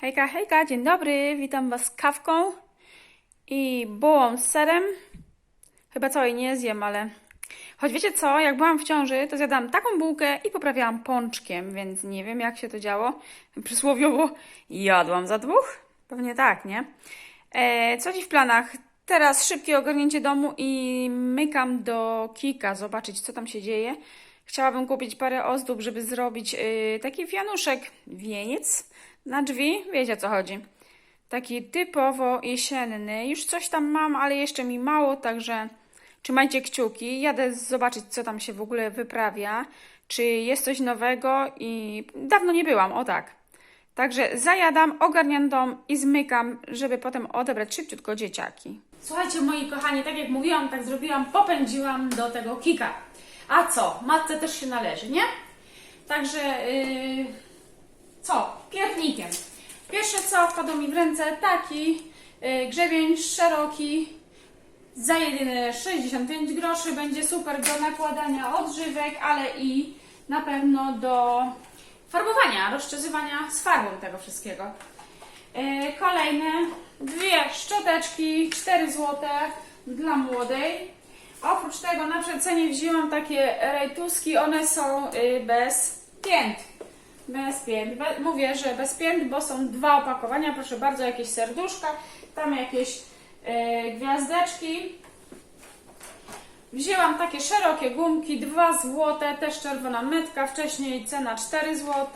Hejka, hejka, dzień dobry, witam Was z kawką i bułą z serem. Chyba całej nie zjem, ale... Choć wiecie co, jak byłam w ciąży, to zjadałam taką bułkę i poprawiałam pączkiem, więc nie wiem jak się to działo. Przysłowiowo jadłam za dwóch? Pewnie tak, nie? E, co dziś w planach? Teraz szybkie ogarnięcie domu i mykam do Kika, zobaczyć co tam się dzieje. Chciałabym kupić parę ozdób, żeby zrobić y, taki wianuszek, wieniec na drzwi. Wiecie o co chodzi. Taki typowo jesienny. Już coś tam mam, ale jeszcze mi mało, także trzymajcie kciuki. Jadę zobaczyć, co tam się w ogóle wyprawia. Czy jest coś nowego i dawno nie byłam, o tak. Także zajadam, ogarniam dom i zmykam, żeby potem odebrać szybciutko dzieciaki. Słuchajcie, moi kochani, tak jak mówiłam, tak zrobiłam, popędziłam do tego kika. A co? Matce też się należy, nie? Także, yy, co? Piernikiem. Pierwsze co wpadło mi w ręce, taki yy, grzebień szeroki, za jedyne 65 groszy będzie super do nakładania odżywek, ale i na pewno do farbowania, rozczesywania z farbą tego wszystkiego. Yy, Kolejne dwie szczoteczki, 4 zł dla młodej. Oprócz tego na przecenie wzięłam takie rejtuski, one są y, bez pięt. Bez pięt. Mówię, że bez pięt, bo są dwa opakowania. Proszę bardzo, jakieś serduszka, tam jakieś y, gwiazdeczki. Wzięłam takie szerokie gumki, 2 zł, też czerwona metka, wcześniej cena 4 zł.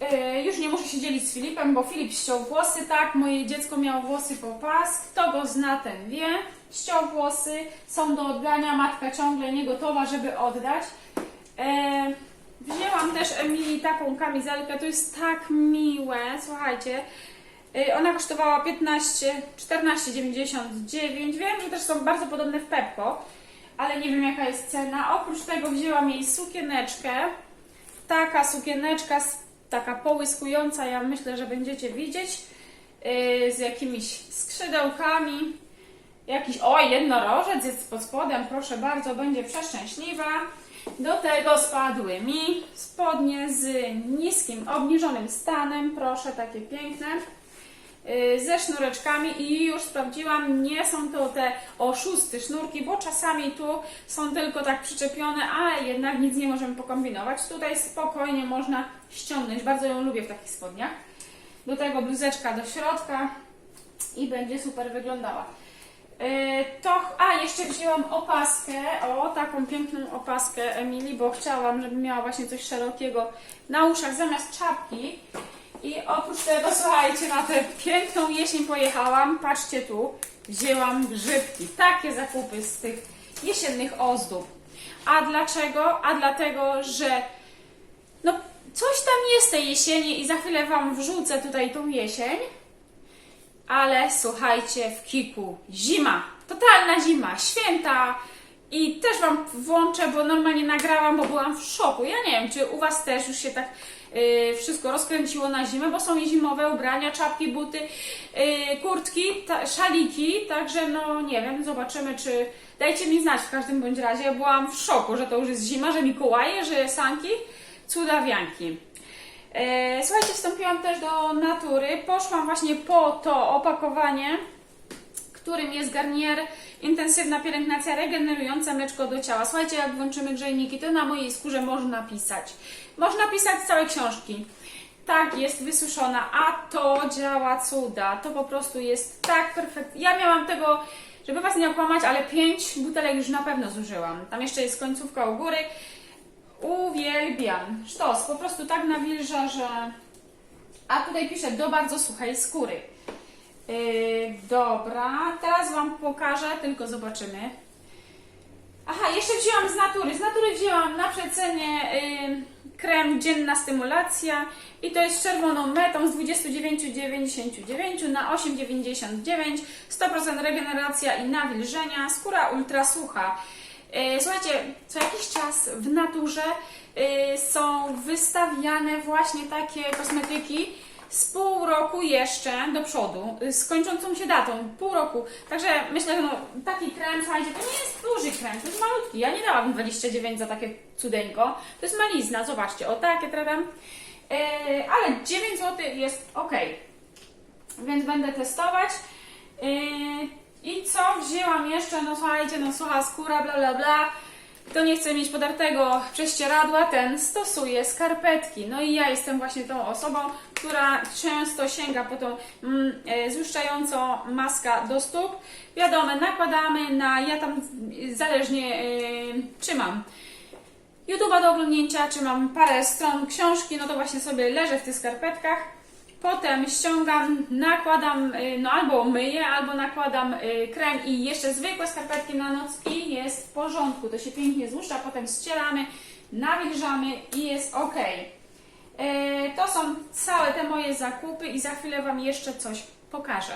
Yy, już nie muszę się dzielić z Filipem, bo Filip ściął włosy, tak, moje dziecko miało włosy po pas, kto go zna, ten wie. Ściął włosy, są do oddania, matka ciągle nie gotowa, żeby oddać. Yy, wzięłam też Emilii taką kamizelkę, to jest tak miłe, słuchajcie. Yy, ona kosztowała 15, 14,99. Wiem, że też są bardzo podobne w Pepko, ale nie wiem jaka jest cena. Oprócz tego wzięłam jej sukieneczkę. Taka sukieneczka z taka połyskująca, ja myślę, że będziecie widzieć, yy, z jakimiś skrzydełkami. Jakiś, o, jednorożec jest pod spodem, proszę bardzo, będzie przeszczęśliwa. Do tego spadły mi spodnie z niskim, obniżonym stanem, proszę, takie piękne ze sznureczkami i już sprawdziłam, nie są to te oszusty sznurki, bo czasami tu są tylko tak przyczepione, ale jednak nic nie możemy pokombinować. Tutaj spokojnie można ściągnąć, bardzo ją lubię w takich spodniach. Do tego bluzeczka do środka i będzie super wyglądała. Yy, to, a jeszcze wzięłam opaskę, o taką piękną opaskę Emilii, bo chciałam, żeby miała właśnie coś szerokiego na uszach zamiast czapki. I oprócz tego, słuchajcie, na tę piękną jesień pojechałam. Patrzcie tu, wzięłam grzybki. Takie zakupy z tych jesiennych ozdób. A dlaczego? A dlatego, że no coś tam jest tej jesieni i za chwilę Wam wrzucę tutaj tą jesień. Ale słuchajcie, w kiku zima, totalna zima, święta. I też Wam włączę, bo normalnie nagrałam, bo byłam w szoku. Ja nie wiem, czy u Was też już się tak yy, wszystko rozkręciło na zimę, bo są i zimowe ubrania, czapki, buty, yy, kurtki, ta, szaliki, także no nie wiem, zobaczymy, czy... Dajcie mi znać w każdym bądź razie. Ja byłam w szoku, że to już jest zima, że Mikołaje, że sanki, cudawianki. E, Słuchajcie, wstąpiłam też do natury. Poszłam właśnie po to opakowanie, którym jest Garnier intensywna pielęgnacja regenerująca mleczko do ciała. Słuchajcie, jak włączymy grzejniki, to na mojej skórze można pisać. Można pisać całe książki. Tak, jest wysuszona, a to działa cuda. To po prostu jest tak perfekcyjnie. Ja miałam tego, żeby Was nie okłamać, ale pięć butelek już na pewno zużyłam. Tam jeszcze jest końcówka u góry. Uwielbiam. Sztos, po prostu tak nawilża, że... A tutaj pisze do bardzo suchej skóry. Yy, dobra, teraz Wam pokażę, tylko zobaczymy. Aha, jeszcze wzięłam z natury. Z natury wzięłam na przecenie yy, krem Dzienna Stymulacja i to jest z czerwoną metą z 29,99 na 8,99 100% regeneracja i nawilżenia, skóra ultra sucha. Yy, Słuchajcie, co jakiś czas w naturze yy, są wystawiane właśnie takie kosmetyki z pół roku jeszcze do przodu, yy, z kończącą się datą, pół roku. Także myślę, że no, taki krem, słuchajcie, to nie jest duży krem, to jest malutki. Ja nie dałabym 29 za takie cudeńko. To jest malizna, zobaczcie, o takie tradam. Yy, ale 9 zł jest ok. Więc będę testować. Yy, I co wzięłam jeszcze? No słuchajcie, no sucha skóra, bla bla bla. Kto nie chce mieć podartego prześcieradła, ten stosuje skarpetki. No i ja jestem właśnie tą osobą, która często sięga po tą mm, e, złuszczającą maskę do stóp. Wiadomo, nakładamy na, ja tam zależnie y, czy mam YouTube'a do oglądnięcia, czy mam parę stron książki, no to właśnie sobie leżę w tych skarpetkach. Potem ściągam, nakładam, y, no albo myję, albo nakładam y, krem i jeszcze zwykłe skarpetki na noc i jest w porządku. To się pięknie złuszcza, potem ścieramy, nawilżamy i jest ok. Y, To są całe te moje zakupy i za chwilę Wam jeszcze coś pokażę.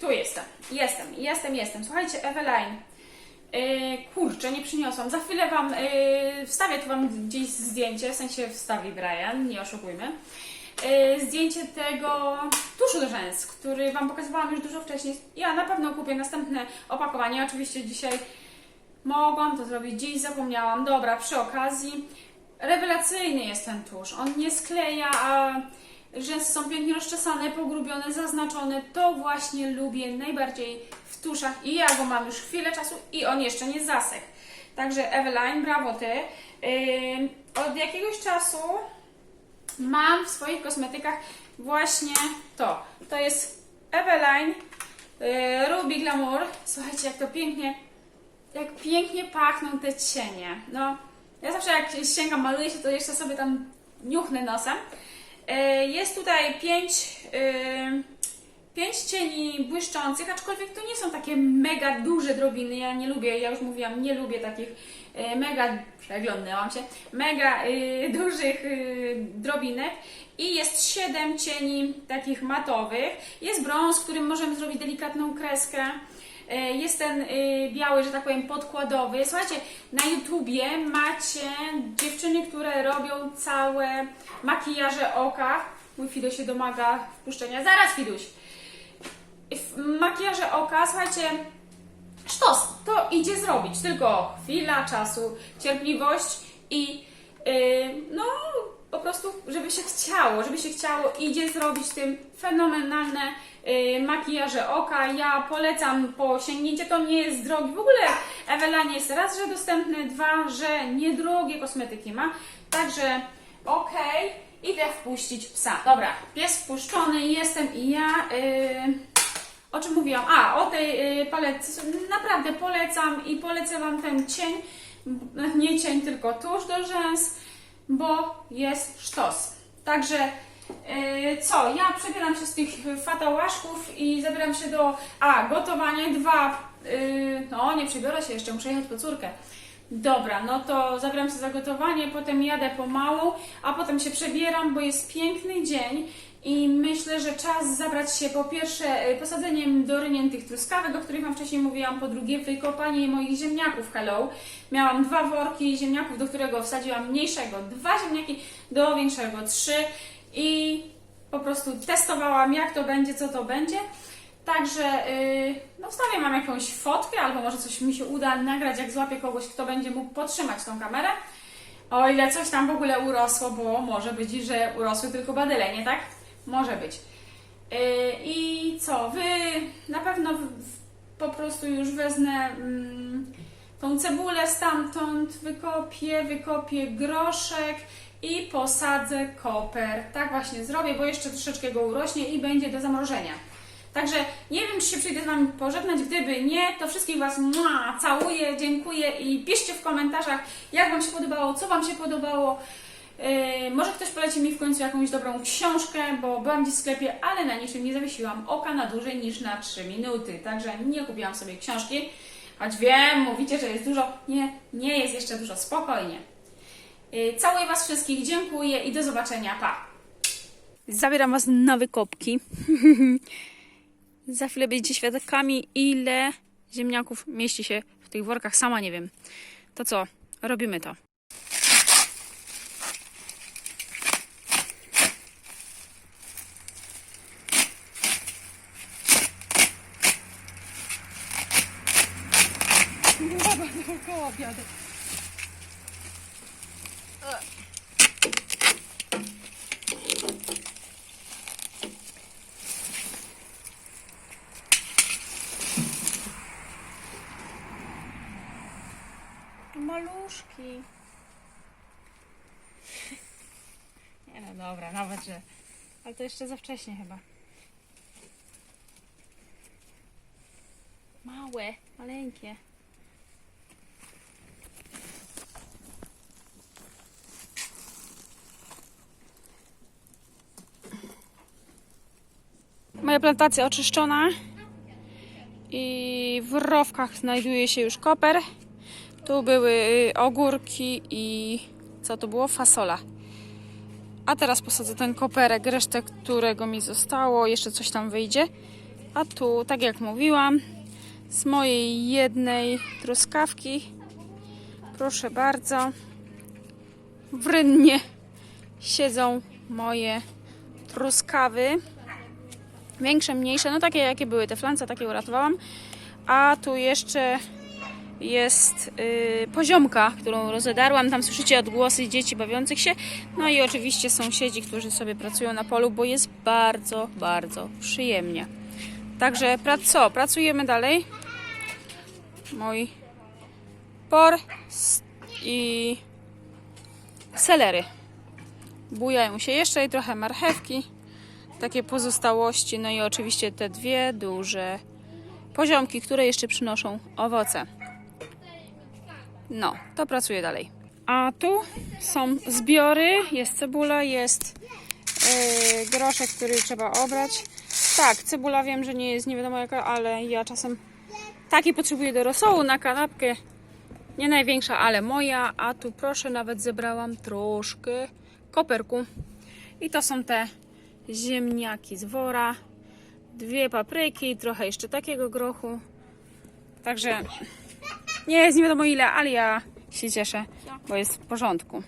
Tu jestem, jestem, jestem, jestem. Słuchajcie, Eveline. Yy, kurczę, nie przyniosłam. Za chwilę Wam yy, wstawię tu Wam gdzieś zdjęcie, w sensie wstawi Brian, nie oszukujmy. Yy, zdjęcie tego tuszu do rzęs, który Wam pokazywałam już dużo wcześniej. Ja na pewno kupię następne opakowanie. Oczywiście dzisiaj mogłam to zrobić, dziś zapomniałam. Dobra, przy okazji. Rewelacyjny jest ten tusz. On nie skleja, a rzęsy są pięknie rozczesane, pogrubione, zaznaczone. To właśnie lubię najbardziej w tuszach i ja go mam już chwilę czasu i on jeszcze nie zasechł. Także Eveline, brawo Ty. Ym, od jakiegoś czasu mam w swoich kosmetykach właśnie to. To jest Eveline yy, Ruby Glamour. Słuchajcie, jak to pięknie, jak pięknie pachną te cienie. No, ja zawsze jak sięgam, maluję się, to jeszcze sobie tam niuchnę nosem. Yy, Jest tutaj pięć, yy, pięć cieni błyszczących, aczkolwiek to nie są takie mega duże drobiny. Ja nie lubię, ja już mówiłam, nie lubię takich yy, mega, przeglądnęłam się, mega yy, dużych yy, drobinek. I jest siedem cieni takich matowych. Jest brąz, którym możemy zrobić delikatną kreskę. E, Jest ten y, biały, że tak powiem, podkładowy. Słuchajcie, na YouTubie macie dziewczyny, które robią całe makijaże oka. Mój Fido się domaga wpuszczenia. Zaraz, Fiduś. Makijaże oka, słuchajcie, sztos, to idzie zrobić. Tylko chwila czasu, cierpliwość i no po prostu, żeby się chciało, żeby się chciało, idzie zrobić tym fenomenalne yy, makijaże oka. Ja polecam po sięgnięcie, to nie jest drogi. W ogóle Ewelanie jest raz, że dostępny, dwa, że niedrogie kosmetyki ma. Także okej, idę wpuścić psa. Dobra, pies wpuszczony, jestem i ja. Yy, o czym mówiłam? A, o tej y. Naprawdę polecam i polecę Wam ten cień, nie cień, tylko tusz do rzęs, bo jest sztos. Także y, co, ja przebieram się z tych fatałaszków i zabieram się do, a, gotowanie, dwa, y, no nie przebiorę się jeszcze, muszę jechać po córkę. Dobra, no to zabieram się za gotowanie, potem jadę pomału, a potem się przebieram, bo jest piękny dzień i myślę, że czas zabrać się po pierwsze y, posadzeniem doryniętych truskawek, o których Wam wcześniej mówiłam, po drugie wykopanie moich ziemniaków Hello. Miałam dwa worki ziemniaków, do którego wsadziłam mniejszego dwa ziemniaki, do większego trzy i po prostu testowałam jak to będzie, co to będzie. Także yy, no wstawię mam jakąś fotkę, albo może coś mi się uda nagrać, jak złapię kogoś, kto będzie mógł podtrzymać tą kamerę. O ile coś tam w ogóle urosło, bo może być, że urosły tylko badyle, nie tak? Może być. Yy, I co? Wy na pewno po prostu już wezmę mm, tą cebulę stamtąd, wykopię, wykopię groszek i posadzę koper. Tak właśnie zrobię, bo jeszcze troszeczkę go urośnie i będzie do zamrożenia. Także nie wiem, czy się przyjdę z Wami pożegnać. Gdyby nie, to wszystkich Was mua, całuję, dziękuję i piszcie w komentarzach, jak Wam się podobało, co Wam się podobało. Yy, może ktoś poleci mi w końcu jakąś dobrą książkę, bo byłam gdzieś w sklepie, ale na niczym nie zawiesiłam oka na dłużej niż na 3 minuty. Także nie kupiłam sobie książki. Choć wiem, mówicie, że jest dużo. Nie, nie jest jeszcze dużo. Spokojnie. Yy, całuję Was wszystkich, dziękuję i do zobaczenia. Pa! Zabieram Was na wykopki. Za chwilę będziecie świadkami, ile ziemniaków mieści się w tych workach. Sama nie wiem. To co? Robimy to. Obiadu. Maluszki. Nie no dobra, nawet że. Ale to jeszcze za wcześnie chyba. Małe, maleńkie. Moja plantacja oczyszczona i w rowkach znajduje się już koper. Tu były y, ogórki i co to było? Fasola. A teraz posadzę ten koperek, resztę którego mi zostało, jeszcze coś tam wyjdzie. A tu, tak jak mówiłam, z mojej jednej truskawki, proszę bardzo, w rynnie siedzą moje truskawy. Większe, mniejsze, no takie jakie były te flance, takie uratowałam. A tu jeszcze jest yy, poziomka, którą rozedarłam. Tam słyszycie odgłosy dzieci bawiących się. No i oczywiście sąsiedzi, którzy sobie pracują na polu, bo jest bardzo, bardzo przyjemnie. Także prac co? Pracujemy dalej. Mój por i selery. Bujają się jeszcze i trochę marchewki. Takie pozostałości. No i oczywiście te dwie duże poziomki, które jeszcze przynoszą owoce. No, to pracuję dalej. A tu są zbiory, jest cebula, jest yy, groszek, który trzeba obrać. Tak, cebula wiem, że nie jest nie wiadomo jaka, ale ja czasem taki potrzebuję do rosołu na kanapkę. Nie największa, ale moja. A tu proszę, nawet zebrałam troszkę koperku. I to są te ziemniaki z wora. Dwie papryki, trochę jeszcze takiego grochu. Także nie jest nie wiadomo ile, ale ja się cieszę, bo jest w porządku.